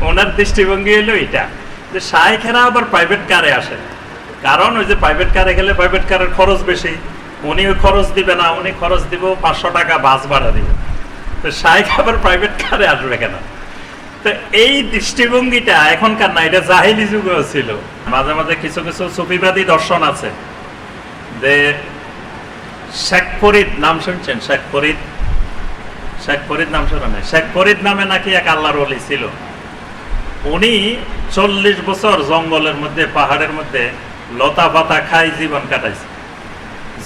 ওনার দৃষ্টিভঙ্গি হলো এটা। যে শায়েখেরা আবার প্রাইভেট কারে আসে। কারণ ওই যে প্রাইভেট কারে গেলে প্রাইভেট কারের খরচ বেশি। উনি খরচ দিবে না, উনি খরচ দিব পাঁচশো টাকা বাস ভাড়া দিবে তো শায়েখ আবার প্রাইভেট কারে আসবে কেন? তো এই দৃষ্টিভঙ্গিটা এখনকার না, এটা জাহিলি যুগেও ছিল। মাঝে মাঝে কিছু কিছু সুফিবাদী দর্শন আছে। যে শেখ ফরিদ, নাম শুনছেন? শেখ ফরিদ? শেখ ফরিদ নাম শোনা শেখ ফরিদ নামে নাকি এক আল্লাহর অলি ছিল। উনি চল্লিশ বছর জঙ্গলের মধ্যে, পাহাড়ের মধ্যে লতা পাতা খাই জীবন কাটাইছে।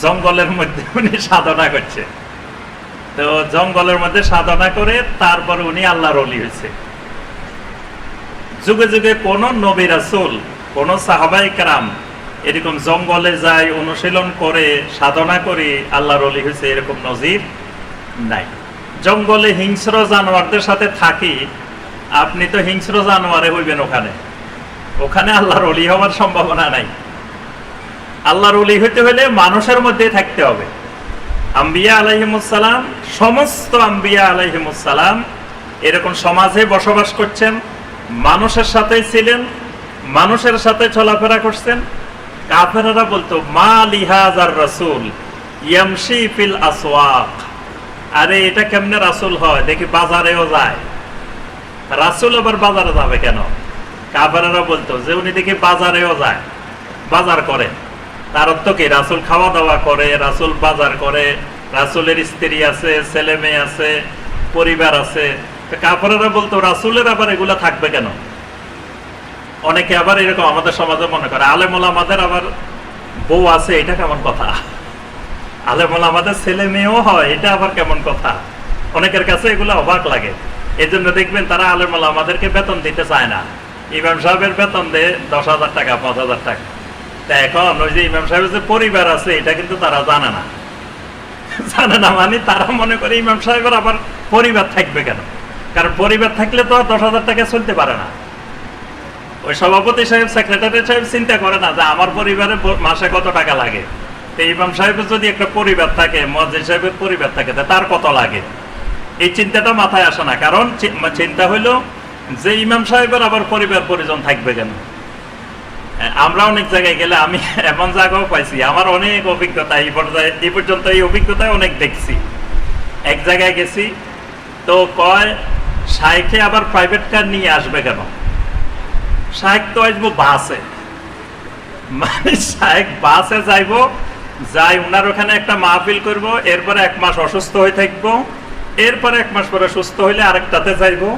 জঙ্গলের মধ্যে উনি সাধনা করছে। তো জঙ্গলের মধ্যে সাধনা করে তারপর উনি আল্লাহর অলি হয়েছে। যুগে যুগে কোন নবী রাসূল, কোন সাহাবাই কারাম এরকম জঙ্গলে যায়, অনুশীলন করে, সাধনা করে আল্লাহর অলি হয়েছে, এরকম নজির নাই। জঙ্গলে হিংস্র জানোয়ারদের সাথে থাকি আপনি তো হিংস্র জানোয়ারে হইবেন ওখানে। ওখানে আল্লাহর অলি হওয়ার সম্ভাবনা নাই। আল্লাহর অলি হইতে হলে মানুষের মধ্যে থাকতে হবে। আম্বিয়া আলাইহিমুসালাম সমস্ত আম্বিয়া আলাইহিমুসালাম এরকম সমাজে বসবাস করছেন, মানুষের সাথেই ছিলেন, মানুষের সাথে চলাফেরা করছেন। কাফেরারা বলতো, মা লিহাজার রাসূল, ইয়ামশি ফিল আসওয়াক। আরে, এটা কেমনে রাসুল হয়? দেখি বাজারেও যায়। রাসূল আবার বাজারে যাবে কেন? কাফেরারা বলতো, যে উনি দেখি বাজারেও যায়, বাজার করে। তার অর্থ কি? রাসুল খাওয়া দাওয়া করে, রাসুল বাজার করে, রাসুলের স্ত্রী আছে, ছেলে মেয়ে আছে, পরিবার আছে। কাফেরারা বলতো, রাসূলের আবার এগুলা থাকবে কেন? অনেকে আবার এরকম আমাদের সমাজে মনে করে, আলেমুল আমাদের আবার বউ আছে, এটা কেমন কথা? আলেমুল আমাদের ছেলে মেয়েও হয়, এটা আবার কেমন কথা? অনেকের কাছে এগুলো অবাক লাগে। এই জন্য দেখবেন তারা আলেমুল আমাদেরকে বেতন দিতে চায় না। ইমাম সাহেবের বেতন দেয় দশ হাজার টাকা, পাঁচ হাজার টাকা। তা এখন ওই যে ইমাম সাহেবের যে পরিবার আছে, এটা কিন্তু তারা জানে না। জানে না মানে তারা মনে করে ইমাম সাহেবের আবার পরিবার থাকবে কেন? কারণ পরিবার থাকলে তো দশ হাজার টাকা চলতে পারে না। ওই সভাপতি সাহেব, সেক্রেটারি সাহেব চিন্তা করে না যে আমার পরিবারে মাসে কত টাকা লাগে? তো ইমাম সাহেবের যদি একটা পরিবার থাকে, মসজিদ সাহেবের পরিবার থাকে তার কত লাগে? এই চিন্তাটা মাথায় আসে না। কারণ চিন্তা হইল যে ইমাম সাহেবের আবার পরিবার পরিজন থাকবে কেন? আমরা অনেক জায়গায় গেলে আমি এমন জায়গাও পাইছি, আমার অনেক অভিজ্ঞতা এই পর্যায়ে, এই পর্যন্ত এই অভিজ্ঞতায় অনেক দেখছি। এক জায়গায় গেছি, তো কয় সাইকে আবার প্রাইভেট কার নিয়ে আসবে কেন? শাহেক তো আসব বাসে। মানে শাহেক বাসে যাইবো, যাই ওনার ওখানে একটা মাহফিল করব, এরপরে এক মাস অসুস্থ হয়ে থাকব এরপরে এক মাস পরে সুস্থ হইলে আরেকটাতে যাইবো।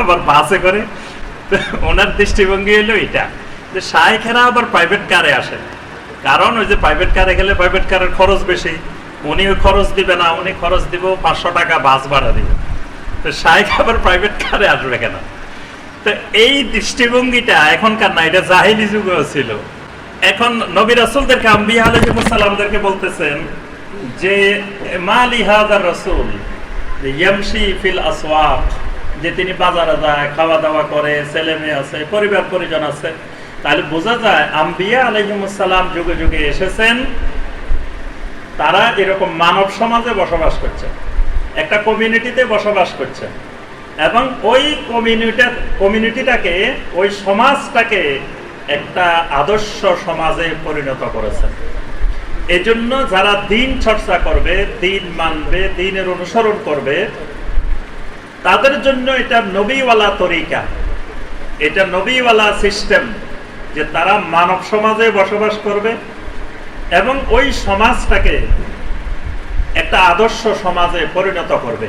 আবার বাসে করে। ওনার দৃষ্টিভঙ্গি হলো এটা যে শাহেখেরা আবার প্রাইভেট কারে আসে। কারণ ওই যে প্রাইভেট কারে গেলে প্রাইভেট কারের খরচ বেশি। উনি খরচ দিবে না, উনি খরচ দিব পাঁচশো টাকা বাস ভাড়া দিবে তো শাহেখ আবার প্রাইভেট কারে আসবে কেন? তো এই দৃষ্টিভঙ্গিটা এখনকার না এটা জাহিলি যুগেও ছিল। এখন নবী রাসূলদেরকে, আম্বিয়া আলাইহিসসালামদেরকে বলতেছেন যে মা লিহাজার রাসূল। যে তিনি বাজারে যায় খাওয়া দাওয়া করে ছেলে মেয়ে আছে, পরিবার পরিজন আছে। তাহলে বোঝা যায়, আম্বিয়া আলাইহিমুসালাম যুগে যুগে এসেছেন, তারা এরকম মানব সমাজে বসবাস করছে একটা কমিউনিটিতে বসবাস করছে এবং ওই কমিউনিটি কমিউনিটিটাকে, ওই সমাজটাকে একটা আদর্শ সমাজে পরিণত করেছেন। এজন্য যারা দিন চর্চা করবে, দিন মানবে, দিনের অনুসরণ করবে, তাদের জন্য এটা নবীওয়ালা তরিকা। এটা নবীওয়ালা সিস্টেম যে তারা মানব সমাজে বসবাস করবে এবং ওই সমাজটাকে একটা আদর্শ সমাজে পরিণত করবে।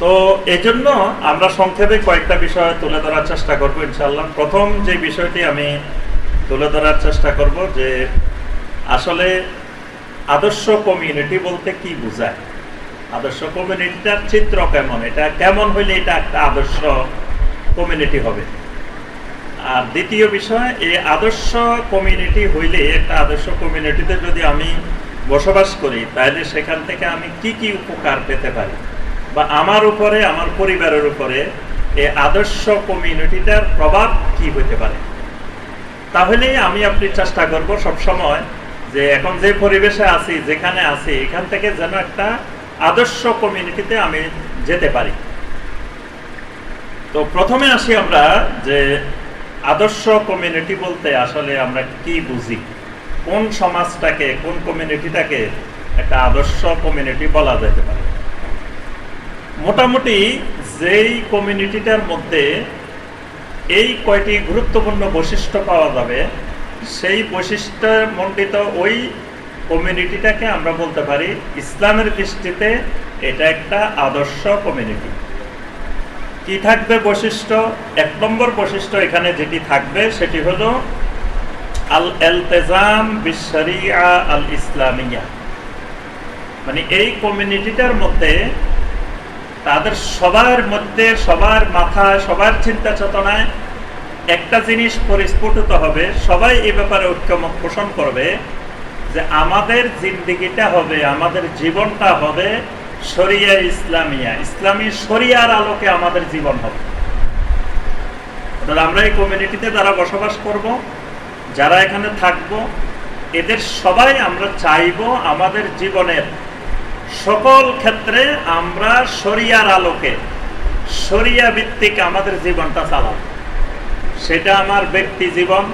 তো এজন্য আমরা সংক্ষেপে কয়েকটা বিষয় তুলে ধরার চেষ্টা করব ইনশাল্লাহ প্রথম যে বিষয়টি আমি তুলে ধরার চেষ্টা করব যে আসলে আদর্শ কমিউনিটি বলতে কি বোঝায়? আদর্শ কমিউনিটিটার চিত্র কেমন? এটা কেমন হইলে এটা একটা আদর্শ কমিউনিটি হবে? আর দ্বিতীয় বিষয়, এই আদর্শ কমিউনিটি হইলে একটা আদর্শ কমিউনিটিতে যদি আমি বসবাস করি, তাহলে সেখান থেকে আমি কি কি উপকার পেতে পারি? বা আমার উপরে, আমার পরিবারের উপরে এই আদর্শ কমিউনিটিটার প্রভাব কি হতে পারে? তাহলে আমি আপনি চেষ্টা করব সব সময় যে এখন যে পরিবেশে আছি, যেখানে আছি, এখান থেকে যেন একটা আদর্শ কমিউনিটিতে আমি যেতে পারি। তো প্রথমে আসি আমরা যে আদর্শ কমিউনিটি বলতে আসলে আমরা কি বুঝি? কোন সমাজটাকে, কোন কমিউনিটিটাকে একটা আদর্শ কমিউনিটি বলা যেতে পারে? মোটামুটি যেই কমিউনিটিটার মধ্যে এই কয়টি গুরুত্বপূর্ণ বৈশিষ্ট্য পাওয়া যাবে সেই বৈশিষ্ট্য মণ্ডিত ওই কমিউনিটিটাকে আমরা বলতে পারি ইসলামের দৃষ্টিতে এটা একটা আদর্শ কমিউনিটি কি থাকবে বৈশিষ্ট্য? এক নম্বর বৈশিষ্ট্য এখানে যেটি থাকবে সেটি হলো আল এলতেজাম বিশরিয়া আল ইসলামিয়া মানে এই কমিউনিটিটার মধ্যে তাদের সবার মধ্যে, সবার মাথায় সবার চিন্তা চেতনায় একটা জিনিস পরিস্ফুটিত হবে, সবাই এ ব্যাপারে ঐক্যমত পোষণ করবে যে আমাদের জিন্দিগিটা হবে, আমাদের জীবনটা হবে শরিয়া ইসলামিয়া। ইসলামী শরিয়ার আলোকে আমাদের জীবন হবে। আমরা এই কমিউনিটিতে যারা বসবাস করব, যারা এখানে থাকব, এদের সবাই আমরা চাইব আমাদের জীবনের সকল ক্ষেত্রে আমরা শরিয়ার আলোকে, শরিয়া ভিত্তিক আমাদের জীবনটা চালাব। সেটা আমার ব্যক্তি জীবন,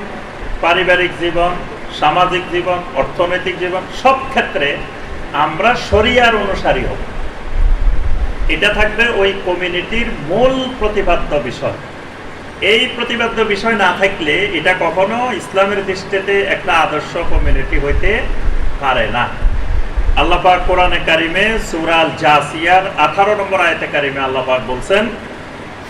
পারিবারিক জীবন, সামাজিক জীবন, অর্থনৈতিক জীবন, সব ক্ষেত্রে আমরা শরিয়ার অনুসারী হব। এটা থাকবে ওই কমিউনিটির মূল প্রতিপাদ্য বিষয়। এই প্রতিপাদ্য বিষয় না থাকলে এটা কখনো ইসলামের দৃষ্টিতে একটা আদর্শ কমিউনিটি হইতে পারে না। আল্লাহ কোরআনে কারিমে সূরাল জাসিয়ার 18 নম্বর আয়াতে কারিমে আল্লাহ বলছেন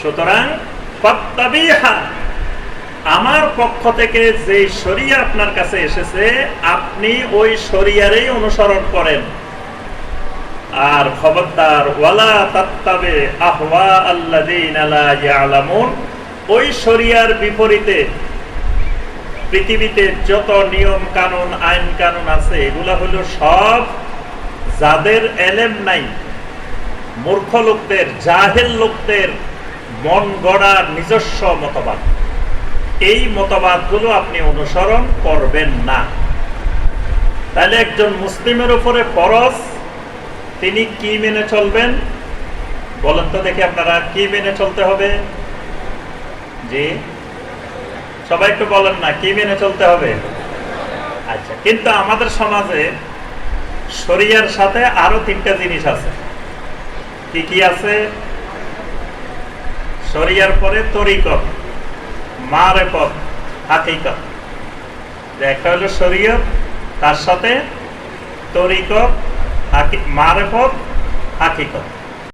সুতরাং আমার পক্ষ থেকে যে শরিয়া আপনার কাছে এসেছে, আপনি ওই শরিয়ারেই অনুসরণ করেন। আর খবরদার ওই শরিয়ার বিপরীতে পৃথিবীতে যত নিয়ম কানুন, আইন কানুন আছে, এগুলা হলো সব যাদের এলেম নাই, মূর্খ লোকদের, জাহেল লোকদের মন গড়ার নিজস্ব মতবাদ। এই মতবাদগুলো আপনি অনুসরণ করবেন না। তাহলে একজন মুসলিমের উপরে ফরজ, তিনি কি মেনে চলবেন? বলেন তো দেখি আপনারা, কি মেনে চলতে হবে? জি? সবাই একটু বলেন না, কি মেনে চলতে হবে? আচ্ছা কিন্তু আমাদের সমাজে শরিয়ার সাথে আরও তিনটা জিনিস আছে। কি কি আছে? শরিয়ার পরে তরিকত পথ হাকিকত একটা হলো শরীয়ত তার সাথে তরিকত মারে পথ হাকিকত